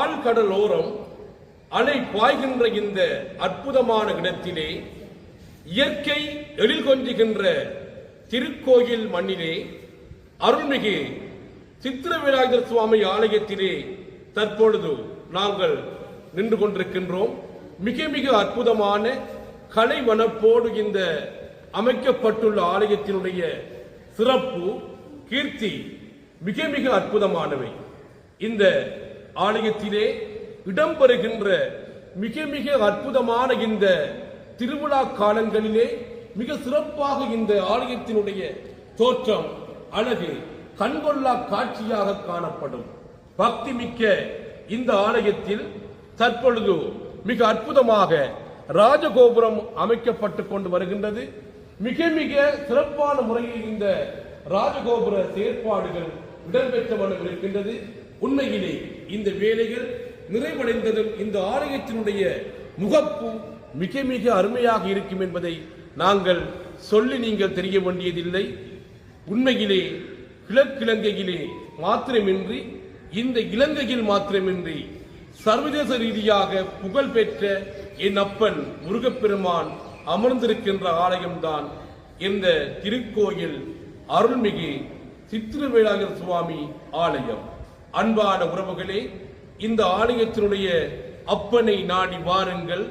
ஆழ்கடலோரம் அலை பாய்கின்ற இந்த அற்புதமான இடத்திலே இயற்கை எழில் கொஞ்சுகின்ற திருக்கோயில் மண்ணிலே அருள்மிகு சித்திரவிநாயகர் சுவாமி ஆலயத்திலே தற்பொழுது நாங்கள் நின்று கொண்டிருக்கின்றோம். மிக மிக அற்புதமான கலை வனப்போடு இந்த அமைக்கப்பட்டுள்ள ஆலயத்தினுடைய சிறப்பு கீர்த்தி மிக மிக அற்புதமானவை. இந்த ஆலயத்திலே இடம்பெறுகின்ற மிக மிக அற்புதமான இந்த திருவிழா காலங்களிலே மிக சிறப்பாக இந்த ஆலயத்தினுடைய தோற்றம் அழகு கண்கொள்ளா காட்சியாக காணப்படும். பக்தி மிக்க இந்த ஆலயத்தில் தற்பொழுது மிக அற்புதமாக ராஜகோபுரம் அமைக்கப்பட்டு கொண்டு வருகின்றது. மிக மிக சிறப்பான முறையில் இந்த ராஜகோபுர செயற்பாடுகள் இடம்பெற்ற வண்ணம் இருக்கின்றது. உண்மையிலே இந்த வேலைகள் நிறைவடைந்ததும் இந்த ஆலயத்தினுடைய முகப்பு மிக மிக அருமையாக இருக்கும் என்பதை நாங்கள் சொல்லி நீங்கள் தெரிய வேண்டியதில்லை. உண்மையிலே கிழக்கிழங்கையிலே மாத்திரமின்றி இந்த இலங்கையில் மாத்திரமின்றி சர்வதேச ரீதியாக புகழ் பெற்ற என் அப்பன் முருகப்பெருமான் அமர்ந்திருக்கின்ற ஆலயம்தான் இந்த திருக்கோயில் அருள்மிகு சித்திரவேலாகர் சுவாமி ஆலயம். அன்பான உறவுகளே இந்த ஆலயத்தினுடைய அப்பனை நாடி வாருங்கள்.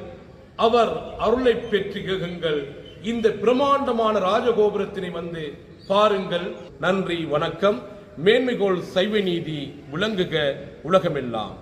அவர் அருளை பெற்று கேளுங்கள் இந்த பிரமாண்டமான ராஜகோபுரத்தினை வந்து பாருங்கள். நன்றி வணக்கம். மேன்மைகோள் சைவ நீதி விளங்குக உலகமெல்லாம்.